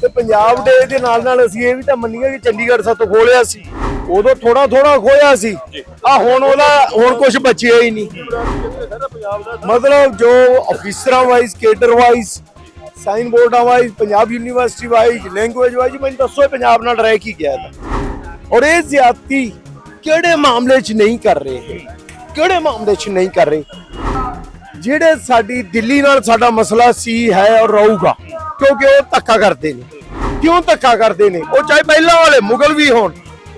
ਤੇ ਪੰਜਾਬ ਡੇ ਦੇ ਨਾਲ ਨਾਲ ਅਸੀਂ ਇਹ ਵੀ ਤਾਂ ਮੰਨੀਏ ਕਿ ਚੰਡੀਗੜ੍ਹ ਸਾਤੋਂ ਖੋਲਿਆ ਸੀ। ਉਦੋਂ ਥੋੜਾ ਥੋੜਾ ਖੋਇਆ ਸੀ। ਆ ਹੁਣ ਉਹਦਾ ਹੁਣ ਕੁਝ ਬਚਿਆ ਹੀ ਨਹੀਂ। ਮਤਲਬ ਜੋ ਅਫੀਸਰਾਂ ਵਾਈਜ਼ ਕੇਡਰ ਵਾਈਜ਼ ਸਾਈਨ ਬੋਰਡਾਂ wise Punjab university wise language wise ਮੈਨੂੰ ਦੱਸੋ ਪੰਜਾਬ ਨਾਲ ਰਹਿ ਕੀ ਗਿਆ ਇਹਦਾ। ਔਰ ਇਹ ਜ਼ਿਆਦਤੀ ਕਿਹੜੇ ਮਾਮਲੇ 'ਚ ਨਹੀਂ ਕਰ ਰਹੇ? ਕਿਹੜੇ ਮਾਮਲੇ 'ਚ ਨਹੀਂ ਕਰ ਰਹੇ? ਜਿਹੜੇ ਸਾਡੀ ਦਿੱਲੀ ਨਾਲ ਸਾਡਾ ਮਸਲਾ ਸੀ ਹੈ ਔਰ ਰਹੂਗਾ। ਕਿਉਂਕਿ ਉਹ ਧੱਕਾ ਕਰਦੇ ਨੇ। ਕਿਉਂ ਧੱਕਾ ਕਰਦੇ ਨੇ? ਉਹ ਚਾਹੇ ਪਹਿਲਾਂ ਵਾਲੇ ਮੁਗਲ ਵੀ ਹੋਣ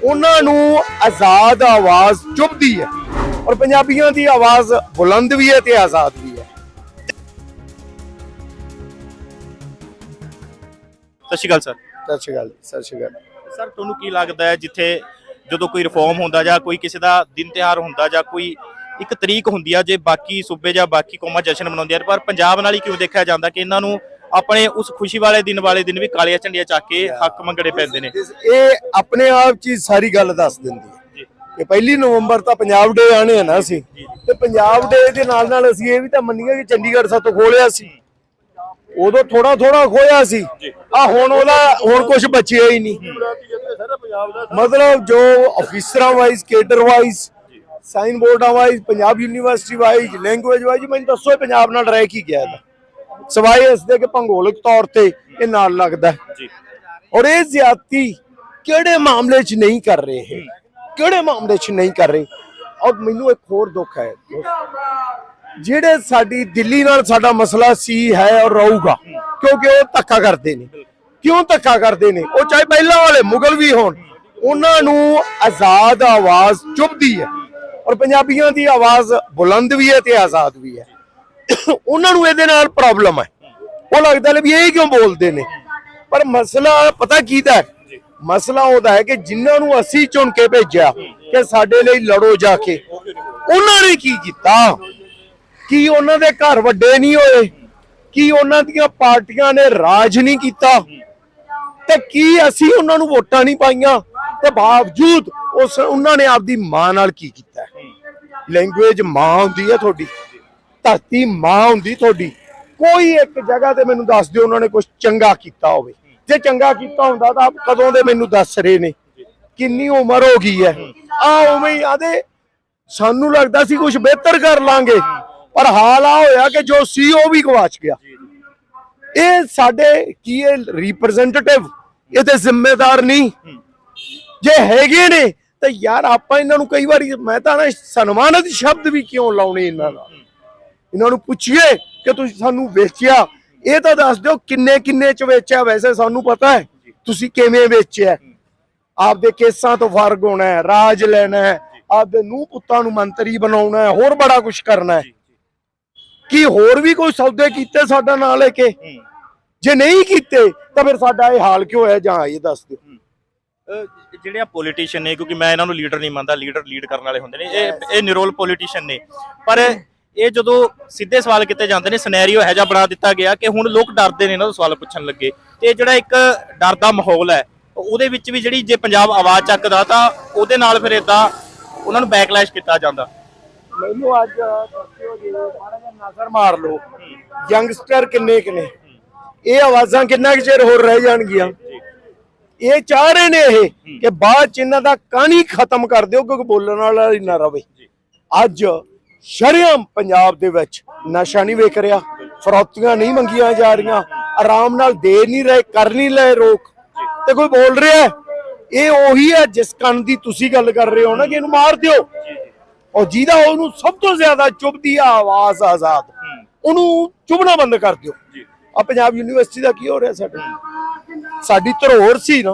ਉਹਨਾਂ ਨੂੰ ਆਜ਼ਾਦ ਆਵਾਜ਼ ਚੁੱਭਦੀ ਹੈ। ਔਰ ਪੰਜਾਬੀਆਂ ਦੀ ਆਵਾਜ਼ ਬੁਲੰਦ ਵੀ ਹੈ ਤੇ ਆਜ਼ਾਦ ਵੀ ਹੈ। ਸਤਿ ਸ਼੍ਰੀ ਅਕਾਲ ਸਰ। ਸਤਿ ਸ਼੍ਰੀ ਅਕਾਲ ਸਤਿ ਸ਼੍ਰੀ ਅਕਾਲ। ਸਰ ਤੁਹਾਨੂੰ ਕੀ ਲੱਗਦਾ ਹੈ ਜਿੱਥੇ ਜਦੋਂ ਕੋਈ ਰਿਫਾਰਮ ਹੁੰਦਾ ਜਾਂ ਕੋਈ ਕਿਸੇ ਦਾ ਦਿਨ ਤਿਉਹਾਰ ਹੁੰਦਾ ਜਾਂ ਕੋਈ ਇੱਕ ਤਰੀਕ ਹੁੰਦੀ ਆ ਜੇ ਬਾਕੀ ਸੂਬੇ ਜਾਂ ਬਾਕੀ ਕੌਮਾਂ ਜਸ਼ਨ ਮਨਾਉਂਦੀਆਂ ਨੇ ਪਰ ਪੰਜਾਬ ਨਾਲ ਹੀ ਕਿਉਂ ਦੇਖਿਆ ਜਾਂਦਾ ਕਿ ਇਹਨਾਂ ਨੂੰ ਆਪਣੇ ਉਸ ਖੁਸ਼ੀ ਵਾਲੇ ਦਿਨ ਵਾਲੇ ਦਿਨ ਵੀ ਕਾਲੀਆਂ ਝੰਡੀਆਂ ਚੱਕ ਕੇ ਹੱਕ ਮੰਗਣੇ ਪੈਂਦੇ ਨੇ। ਇਹ ਆਪਣੇ ਆਪ ਚ ਸਾਰੀ ਗੱਲ ਦੱਸ ਦਿੰਦੀ ਹੈ। ਕਿ ਪਹਿਲੀ ਨਵੰਬਰ ਤਾਂ ਪੰਜਾਬ ਡੇ ਆਣੇ ਆ ਨਾ ਅਸੀਂ। ਤੇ ਪੰਜਾਬ ਡੇ ਦੇ ਨਾਲ ਨਾਲ ਅਸੀਂ ਇਹ ਵੀ ਤਾਂ ਮੰਨੀਏ ਕਿ ਚੰਡੀਗੜ੍ਹ ਸਾਤੋਂ ਖੋਲਿਆ ਸੀ। ਉਦੋਂ ਥੋੜਾ ਥੋੜਾ ਖੋਇਆ ਸੀ। ਆ ਹੁਣ ਉਹਦਾ ਹੁਣ ਕੁਝ ਬਚਿਆ ਹੀ ਨਹੀਂ। ਮਤਲਬ ਜੋ ਅਫੀਸਰਾਂ ਵਾਈਜ਼ ਕੇਡਰ ਵਾਈਜ਼ ਸਾਈਨ ਬੋਰਡਾਂ wise Punjab university wise language wise ਮੈਨੂੰ ਦੱਸੋ ਪੰਜਾਬ ਨਾਲ ਰਹਿ ਕੀ ਗਿਆ ਇਹਦਾ। ਸਵਾਏ ਇਸ ਦੇ ਕਿ ਭੂਗੋਲਿਕ ਤੌਰ ਤੇ ਇਹ ਨਾਲ ਲੱਗਦਾ ਹੈ। ਜੀ। ਔਰ ਇਹ ਜ਼ਿਆਦਤੀ ਕਿਹੜੇ ਮਾਮਲੇ 'ਚ ਨਹੀਂ ਕਰ ਰਹੇ ਇਹ? ਕਿਹੜੇ ਮਾਮਲੇ 'ਚ ਨਹੀਂ ਕਰ ਰਹੇ? ਔਰ ਮੈਨੂੰ ਇੱਕ ਹੋਰ ਦੁੱਖ ਹੈ ਜਿਹੜੇ ਸਾਡੀ ਦਿੱਲੀ ਨਾਲ ਸਾਡਾ ਮਸਲਾ ਸੀ ਹੈ ਔਰ ਰਹੂਗਾ ਕਿਉਂਕਿ ਉਹ ਧੱਕਾ ਕਰਦੇ ਨੇ। ਕਿਉਂ ਧੱਕਾ ਕਰਦੇ ਨੇ? ਉਹ ਚਾਹੇ ਪਹਿਲਾਂ ਵਾਲੇ ਮੁਗਲ ਵੀ ਹੋਣ ਉਹਨਾਂ ਨੂੰ ਆਜ਼ਾਦ ਆਵਾਜ਼ ਚੁੱਭਦੀ ਹੈ। ਔਰ ਪੰਜਾਬੀਆਂ ਦੀ ਆਵਾਜ਼ ਬੁਲੰਦ ਵੀ ਹੈ ਤੇ ਆਜ਼ਾਦ ਵੀ ਹੈ। ਉਹਨਾਂ ਨੂੰ ਇਹਦੇ ਨਾਲ ਪ੍ਰੋਬਲਮ ਹੈ। ਉਹ ਲੱਗਦਾ ਲੈ ਵੀ ਇਹ ਕਿਉਂ ਬੋਲਦੇ ਨੇ? ਪਰ ਮਸਲਾ ਪਤਾ ਕੀਦਾ ਹੈ? ਮਸਲਾ ਉਹਦਾ ਹੈ ਕਿ ਜਿਨ੍ਹਾਂ ਨੂੰ ਅਸੀਂ ਚੁਣ ਕੇ ਭੇਜਿਆ ਕਿ ਸਾਡੇ ਲਈ ਲੜੋ ਜਾ ਕੇ, ਉਹਨਾਂ ਨੇ ਕੀ ਕੀਤਾ? ਕੀ ਉਹਨਾਂ ਦੇ ਘਰ ਵੱਡੇ ਨਹੀਂ ਹੋਏ? ਕੀ ਉਹਨਾਂ ਦੀਆਂ ਪਾਰਟੀਆਂ ਨੇ ਰਾਜ ਨਹੀਂ ਕੀਤਾ? ਤੇ ਕੀ ਅਸੀਂ ਉਹਨਾਂ ਨੂੰ ਵੋਟਾਂ ਨਹੀਂ ਪਾਈਆਂ? ਤੇ ਬਾਵਜੂਦ ਉਸ, ਉਹਨਾਂ ਨੇ ਆਪਦੀ ਮਾਂ ਨਾਲ ਕੀ ਕੀਤਾ? ਲੈਂਗੁਏਜ ਮਾਂ ਹੁੰਦੀ ਹੈ ਤੁਹਾਡੀ। ਧਰਤੀ ਮਾਂ ਹੁੰਦੀ ਤੁਹਾਡੀ। ਕੋਈ ਇੱਕ ਜਗ੍ਹਾ ਤੇ ਮੈਨੂੰ ਦੱਸ ਦਿਓ ਉਹਨਾਂ ਨੇ ਕੁਝ ਚੰਗਾ ਕੀਤਾ ਹੋਵੇ। ਜੇ ਚੰਗਾ ਕੀਤਾ ਹੁੰਦਾ ਤਾਂ ਆਪ ਕਦੋਂ ਦੇ ਮੈਨੂੰ ਦੱਸ ਰਹੇ ਨੇ। ਕਿੰਨੀ ਉਮਰ ਹੋ ਗਈ ਹੈ। ਆ ਉਵੇਂ ਹੀ ਆਦੇ, ਸਾਨੂੰ ਲੱਗਦਾ ਸੀ ਕੁਝ ਬਿਹਤਰ ਕਰ ਲਾਂਗੇ। ਪਰ ਹਾਲ ਆ ਹੋਇਆ ਕਿ ਜੋ ਸੀ ਉਹ ਵੀ ਗਵਾਚ ਗਿਆ। ਇਹ ਸਾਡੇ ਕੀ ਇਹ ਰਿਪਰੈਜ਼ੈਂਟੇਟਿਵ ਇਹਦੇ ਜ਼ਿੰਮੇਦਾਰ ਨਹੀਂ। ਜੇ ਹੈਗੇ ਨੇ, ਤਾਂ ਯਾਰ ਆਪਾਂ ਇਹਨਾਂ ਨੂੰ ਕਈ ਵਾਰੀ, ਮੈਂ ਤਾਂ ਨਾ ਸਨਮਾਨਿਤ ਸ਼ਬਦ ਵੀ ਕਿਉਂ ਲਾਉਣੇ ਇਹਨਾਂ ਦਾ ਇਹਨਾਂ ਨੂੰ ਪੁੱਛੀਏ ਕਿ ਤੁਸੀਂ ਸਾਨੂੰ ਵੇਚਿਆ। ਇਹ ਤਾਂ ਦੱਸ ਦਿਓ ਕਿੰਨੇ ਕਿੰਨੇ ਚ ਵੇਚਿਆ। ਵੈਸੇ ਸਾਨੂੰ ਪਤਾ ਹੈ ਤੁਸੀਂ ਕਿਵੇਂ ਵੇਚਿਆ। ਆਪਦੇ ਕੇਸਾਂ ਤੋਂ ਫ਼ਰਕ ਹੋਣਾ ਹੈ, ਰਾਜ ਲੈਣਾ ਹੈ, ਆਪਦੇ ਨੂੰ ਪੁੱਤਾਂ ਨੂੰ ਮੰਤਰੀ ਬਣਾਉਣਾ ਹੈ, ਹੋਰ ਬੜਾ ਕੁਝ ਕਰਨਾ ਹੈ। ਕੀ ਹੋਰ ਵੀ ਕੋਈ ਸੌਦੇ ਕੀਤੇ ਸਾਡਾ ਨਾਂ ਲੈ ਕੇ? ਜੇ ਨਹੀਂ ਕੀਤੇ, ਤਾਂ ਫਿਰ ਸਾਡਾ ਇਹ ਹਾਲ ਕਿਉਂ ਹੈ ਜਾਂ ਇਹ ਦੱਸ ਦਿਓ। ਅਹ ਜਿਹੜੇ ਆ ਪੋਲੀਟੀਸ਼ੀਅਨ ਨੇ, ਕਿਉਂਕਿ ਮੈਂ ਇਹਨਾਂ ਨੂੰ ਲੀਡਰ ਨਹੀਂ ਮੰਨਦਾ ਲੀਡਰ ਲੀਡ ਕਰਨ ਵਾਲੇ ਹੁੰਦੇ ਨੇ। ਇਹ ਇਹ ਨਿਰੋਲ ਪੋਲੀਟੀਸ਼ੀਅਨ ਨੇ। ਪਰ ਇਹ ਜਦੋਂ ਸਿੱਧੇ ਸਵਾਲ ਕੀਤੇ ਜਾਂਦੇ ਨੇ ਸਿਨੈਰੀਓ ਇਹੋ ਜਿਹਾ ਬਣਾ ਦਿੱਤਾ ਗਿਆ ਕਿ ਹੁਣ ਲੋਕ ਡਰਦੇ ਨੇ ਇਹਨਾਂ ਤੋਂ ਸਵਾਲ ਪੁੱਛਣ ਲੱਗੇ। ਤੇ ਜਿਹੜਾ ਇੱਕ ਡਰ ਦਾ ਮਾਹੌਲ ਹੈ, ਉਹਦੇ ਵਿੱਚ ਵੀ ਜਿਹੜੀ ਜੇ ਪੰਜਾਬ ਆਵਾਜ਼ ਚੱਕਦਾ ਤਾਂ ਉਹਦੇ ਨਾਲ ਫਿਰ ਇਦਾਂ ਉਹਨਾਂ ਨੂੰ ਬੈਕਲੈਸ਼ ਕੀਤਾ ਜਾਂਦਾ। ਮੈਨੂੰ ਅੱਜ ਦੱਸਿਓ ਜੀ, ਮਾੜਾ ਜਿਹਾ ਨਜ਼ਰ ਮਾਰ ਲਓ। ਯੰਗਸਟਰ ਕਿੰਨੇ ਕਿੰਨੇ ਇਹ ਆਵਾਜ਼ਾਂ ਕਿੰਨਾ ਕੁ ਚਿਰ ਹੋਰ ਰਹਿ ਜਾਣਗੀਆਂ? ਇਹ ਚਾਹ ਰਹੇ ਨੇ ਇਹ ਕਿ ਬਾਅਦ ਚ ਇਹਨਾਂ ਦਾ ਕਹਾਣੀ ਖਤਮ ਕਰ ਦਿਓ, ਕਿਉਂਕਿ ਬੋਲਣ ਵਾਲਾ ਹੀ ਨਾ ਰਵੇ। ਅੱਜ ਸ਼ਰਿਆਮ ਪੰਜਾਬ ਦੇ ਵਿੱਚ ਨਸ਼ਾ ਨਹੀਂ ਵੇਖ ਰਿਹਾ, ਫਰੌਤੀਆਂ ਨਹੀਂ ਮੰਗੀਆਂ ਜਾ ਰਹੀਆਂ, ਆਰਾਮ ਨਾਲ ਦੇ ਨਹੀਂ ਰਹੇ, ਕਰ ਨਹੀਂ ਲਏ ਰੋਕ। ਤੇ ਕੋਈ ਬੋਲ ਰਿਹਾ ਇਹ ਉਹੀ ਹੈ ਜਿਸ ਕੰਨ ਦੀ ਤੁਸੀਂ ਗੱਲ ਕਰ ਰਹੇ ਹੋ ਨਾ, ਕਿ ਇਹਨੂੰ ਮਾਰ ਦਿਓ। ਔਰ ਜਿਹਦਾ ਉਹਨੂੰ ਸਭ ਤੋਂ ਜ਼ਿਆਦਾ ਚੁੱਭਦੀ ਆ ਆਵਾਜ਼ ਆਜ਼ਾਦ, ਉਹਨੂੰ ਚੁਭਣਾ ਬੰਦ ਕਰ ਦਿਓ। ਆ ਪੰਜਾਬ ਯੂਨੀਵਰਸਿਟੀ ਦਾ ਕੀ ਹੋ ਰਿਹਾ ਸਾਡੇ? ਸਾਡੀ ਧਰੋਹਰ ਸੀ ਨਾ,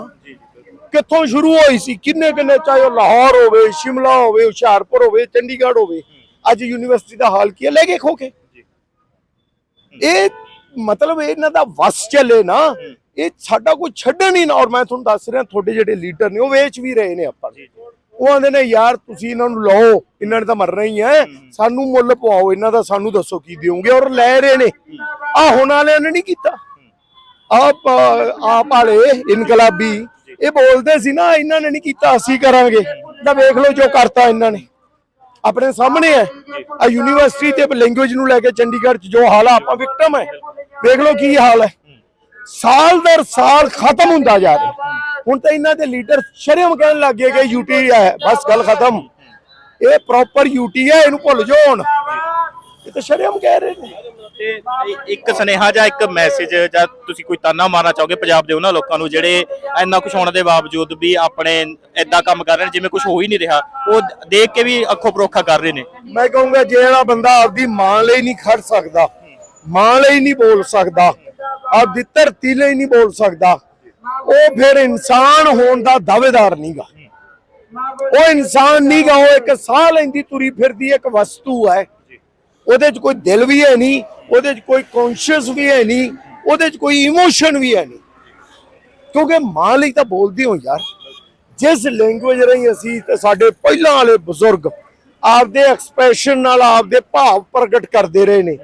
ਕਿੱਥੋਂ ਸ਼ੁਰੂ ਹੋਈ ਸੀ? ਕਿੰਨੇ ਕਿੰਨੇ, ਚਾਹੇ ਉਹ ਲਾਹੌਰ ਹੋਵੇ, ਸ਼ਿਮਲਾ ਹੋਵੇ, ਹੁਸ਼ਿਆਰਪੁਰ ਹੋਵੇ, ਚੰਡੀਗੜ੍ਹ ਹੋਵੇ ਅੱਜ ਯੂਨੀਵਰਸਿਟੀ ਦਾ ਹਾਲ ਕੀ ਹੈ? ਲੈ ਕੇ ਖੋ ਕੇ। ਇਹ ਮਤਲਬ ਇਹਨਾਂ ਦਾ ਵਸ ਚੱਲੇ ਨਾ ਇਹ ਸਾਡਾ ਕੋਈ ਛੱਡਣ ਹੀ ਨਾ। ਔਰ ਮੈਂ ਤੁਹਾਨੂੰ ਦੱਸ ਰਿਹਾ ਤੁਹਾਡੇ ਜਿਹੜੇ ਲੀਡਰ ਨੇ ਉਹ ਵੇਚ ਵੀ ਰਹੇ ਨੇ ਆਪਾਂ। ਉਹ ਆਂਦੇ ਨੇ ਯਾਰ ਤੁਸੀਂ ਇਹਨਾਂ ਨੂੰ ਲਓ ਇਹਨਾਂ ਨੇ ਤਾਂ ਮਰਨਾ ਹੀ ਹੈ। ਸਾਨੂੰ ਮੁੱਲ ਪਵਾਓ ਇਹਨਾਂ ਦਾ ਸਾਨੂੰ ਦੱਸੋ ਕੀ ਦਿਓਗੇ? ਔਰ ਲੈ ਰਹੇ ਨੇ। ਆ ਹੁਣ ਵਾਲਿਆਂ ਨੇ ਨਹੀਂ ਕੀਤਾ। ਆਪ ਆਪ ਵਾਲੇ ਇਨਕਲਾਬੀ ਇਹ ਬੋਲਦੇ ਸੀ ਨਾ ਇਹਨਾਂ ਨੇ ਨਹੀਂ ਕੀਤਾ ਅਸੀਂ ਕਰਾਂਗੇ। ਤਾਂ ਵੇਖ ਲਓ ਜੋ ਕਰਤਾ ਇਹਨਾਂ ਨੇ। ਆਪਣੇ ਸਾਹਮਣੇ ਹੈ। ਆ ਯੂਨੀਵਰਸਿਟੀ ਤੇ ਲੈਂਗੁਏਜ ਨੂੰ ਲੈ ਕੇ ਚੰਡੀਗੜ੍ਹ ਚ ਜੋ ਹਾਲ ਆ, ਆਪਾਂ ਵਿਕਟਮ ਹੈ। ਵੇਖ ਲਓ ਕੀ ਹਾਲ ਹੈ। ਸਾਲ ਦਰ ਸਾਲ ਖਤਮ ਹੁੰਦਾ ਜਾ ਰਿਹਾ। ਹੁਣ ਤਾਂ ਇਹਨਾਂ ਦੇ ਲੀਡਰ ਸ਼ਰਮ ਕਹਿਣ ਲੱਗ ਗਏ ਕਿ ਯੂਟੀ ਹੈ। ਬਸ ਗੱਲ ਖਤਮ। ਇਹ ਪ੍ਰੋਪਰ ਯੂਟੀ ਹੈ, ਇਹਨੂੰ ਭੁੱਲ ਜਾਓ ਹੁਣ। ਇਹ ਤਾਂ ਸ਼ਰਮ ਕਹਿ ਰਹੇ ਨੇ। ਤੇ ਇੱਕ ਸੁਨੇਹਾ ਜਾਂ ਇੱਕ ਮੈਸੇਜ ਜਾਂ ਤੁਸੀਂ ਕੋਈ ਤਾਨਾ ਮਾਰਨਾ ਚਾਹੋਗੇ ਪੰਜਾਬ ਦੇ ਉਹਨਾਂ ਲੋਕਾਂ ਨੂੰ ਜਿਹੜੇ ਇੰਨਾ ਕੁਝ ਹੋਣ ਦੇ ਬਾਵਜੂਦ ਵੀ ਆਪਣੇ ਏਦਾਂ ਕੰਮ ਕਰ ਰਹੇ ਨੇ ਜਿਵੇਂ ਕੁਝ ਹੋ ਹੀ ਨਹੀਂ ਰਿਹਾ ਉਹ ਦੇਖ ਕੇ ਵੀ ਅੱਖੋਂ ਪਰੋਖਾ ਕਰ ਰਹੇ ਨੇ? ਮੈਂ ਕਹੂੰਗਾ ਜਿਹੜਾ ਬੰਦਾ ਆਪਦੀ ਮਾਂ ਲਈ ਨਹੀਂ ਖੜ ਸਕਦਾ ਮਾਂ ਲਈ ਨਹੀਂ ਬੋਲ ਸਕਦਾ ਆਪਦੀ ਧਰਤੀ ਲਈ ਨਹੀਂ ਬੋਲ ਸਕਦਾ ਉਹ ਫਿਰ ਇਨਸਾਨ ਹੋਣ ਦਾ ਦਾਅਵੇਦਾਰ ਨਹੀਂਗਾ ਉਹ ਇਨਸਾਨ ਨਹੀਂਗਾ ਉਹ ਇੱਕ ਸਾਹ ਲੈਂਦੀ ਤੁਰੀ ਫਿਰਦੀ ਇੱਕ ਵਸਤੂ ਹੈ। ਉਹਦੇ 'ਚ ਕੋਈ ਦਿਲ ਵੀ ਹੈ ਨਹੀਂ, ਉਹਦੇ 'ਚ ਕੋਈ ਕੌਨਸ਼ੀਅਸ ਵੀ ਹੈ ਨਹੀਂ, ਉਹਦੇ 'ਚ ਕੋਈ ਇਮੋਸ਼ਨ ਵੀ ਹੈ ਨਹੀਂ। ਕਿਉਂਕਿ ਮਾਂ ਲਈ ਤਾਂ ਬੋਲਦੇ ਹੋ ਯਾਰ, ਜਿਸ ਲੈਂਗੁਏਜ ਰਹੀ ਅਸੀਂ ਤੇ ਸਾਡੇ ਪਹਿਲਾਂ ਵਾਲੇ ਬਜ਼ੁਰਗ ਆਪਦੇ ਐਕਸਪ੍ਰੈਸ਼ਨ ਨਾਲ ਆਪਦੇ ਭਾਵ ਪ੍ਰਗਟ ਕਰਦੇ ਰਹੇ ਨੇ,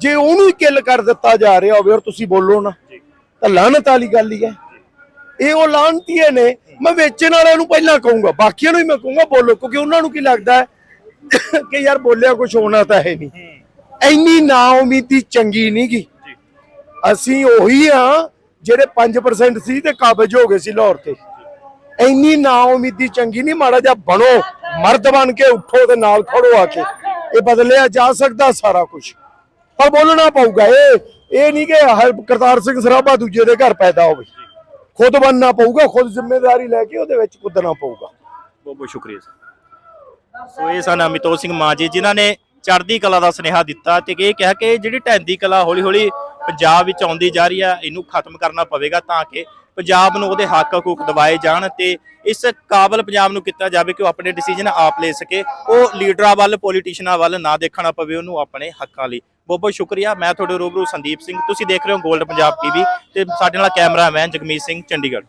ਜੇ ਉਹਨੂੰ ਹੀ ਕਿੱਲ ਕਰ ਦਿੱਤਾ ਜਾ ਰਿਹਾ ਹੋਵੇ ਔਰ ਤੁਸੀਂ ਬੋਲੋ ਨਾ, ਤਾਂ ਲਾਹਨਤ ਵਾਲੀ ਗੱਲ ਹੀ ਹੈ। ਇਹ ਉਹ ਲਾਹਨਤੀਏ ਨੇ, ਮੈਂ ਵੇਚਣ ਵਾਲਿਆਂ ਨੂੰ ਪਹਿਲਾਂ ਕਹੂੰਗਾ, ਬਾਕੀਆਂ ਨੂੰ ਹੀ ਮੈਂ ਕਹੂੰਗਾ ਬੋਲੋ, ਕਿਉਂਕਿ ਉਹਨਾਂ ਨੂੰ ਕੀ ਲੱਗਦਾ ਹੈ ਕਿ ਯਾਰ ਬੋਲਿਆ ਕੁਝ ਹੋਣਾ ਤਾਂ ਹੈ ਨਹੀਂ। ਇੰਨੀ ਨਾ ਉਮੀਦੀ ਚੰਗੀ ਨਹੀਂ ਗੀ। ਅਸੀਂ ਉਹੀ ਆ ਜਿਹੜੇ 5% ਸੀ ਤੇ ਕਾਬਜ ਹੋ ਗਏ ਸੀ ਲਾਹੌਰ ਤੇ। ਇੰਨੀ ਨਾ ਉਮੀਦੀ ਚੰਗੀ ਨਹੀਂ ਮਾੜਾ ਜਿਹਾ ਬਣੋ ਮਰਦ ਬਣ ਕੇ ਉੱਠੋ ਤੇ ਨਾਲ ਖੜੋ ਆ ਕੇ। ਇਹ ਬਦਲਿਆ ਜਾ ਸਕਦਾ ਸਾਰਾ ਕੁਝ ਪਰ ਬੋਲਣਾ ਪਊਗਾ ਇਹ। ਇਹ ਨਹੀਂ ਕਿ ਕਰਤਾਰ ਸਿੰਘ ਸਰਾਭਾ ਦੂਜੇ ਦੇ ਘਰ ਪੈਦਾ ਹੋਵੇ। ਖੁਦ ਬਣਨਾ ਪਊਗਾ ਖੁਦ ਜ਼ਿੰਮੇਵਾਰੀ ਲੈ ਕੇ ਉਹਦੇ ਵਿੱਚ ਕੁੱਦਣਾ ਪਊਗਾ। ਬਹੁਤ ਬਹੁਤ ਸ਼ੁਕਰੀਆ ਸੋ ਇਹ ਸਨ ਅਮਿਤੋਜ ਸਿੰਘ ਮਾਜੀ ਜਿਨ੍ਹਾਂ ਨੇ ਚੜ੍ਹਦੀ ਕਲਾ ਦਾ ਸੁਨੇਹਾ ਦਿੱਤਾ ਤੇ ਇਹ ਕਿਹਾ ਕਿ ਜਿਹੜੀ ਢਹਿੰਦੀ ਕਲਾ ਹੌਲੀ ਹੌਲੀ ਪੰਜਾਬ ਵਿੱਚ ਆਉਂਦੀ ਜਾ ਰਹੀ ਹੈ ਇਹਨੂੰ ਖਤਮ ਕਰਨਾ ਪਵੇਗਾ ਤਾਂ ਕਿ ਪੰਜਾਬ ਨੂੰ ਉਹਦੇ ਹੱਕ ਹਕੂਕ ਦਿਵਾਏ ਜਾਣ ਤੇ ਇਸ ਕਾਬਲ ਪੰਜਾਬ ਨੂੰ ਕੀਤਾ ਜਾਵੇ ਕਿ ਉਹ ਆਪਣੇ ਡਿਸੀਜਨ ਆਪ ਲੈ ਸਕੇ। ਉਹ ਲੀਡਰਾਂ ਵੱਲ ਪੋਲੀਟੀਸ਼ੀਅਨਾਂ ਵੱਲ ਨਾ ਦੇਖਣਾ ਪਵੇ, ਉਹਨੂੰ ਆਪਣੇ ਹੱਕਾਂ ਲਈ। ਬਹੁਤ ਬਹੁਤ ਸ਼ੁਕਰੀਆ। ਮੈਂ ਤੁਹਾਡੇ ਰੂਬਰੂ ਸੰਦੀਪ ਸਿੰਘ। ਤੁਸੀਂ ਦੇਖ ਰਹੇ ਹੋ 골ਡ ਪੰਜਾਬ ਟੀਵੀ ਤੇ ਸਾਡੇ ਨਾਲ ਕੈਮਰਾਮੈਨ ਜਗਮੀਤ ਸਿੰਘ, ਚੰਡੀਗੜ੍ਹ।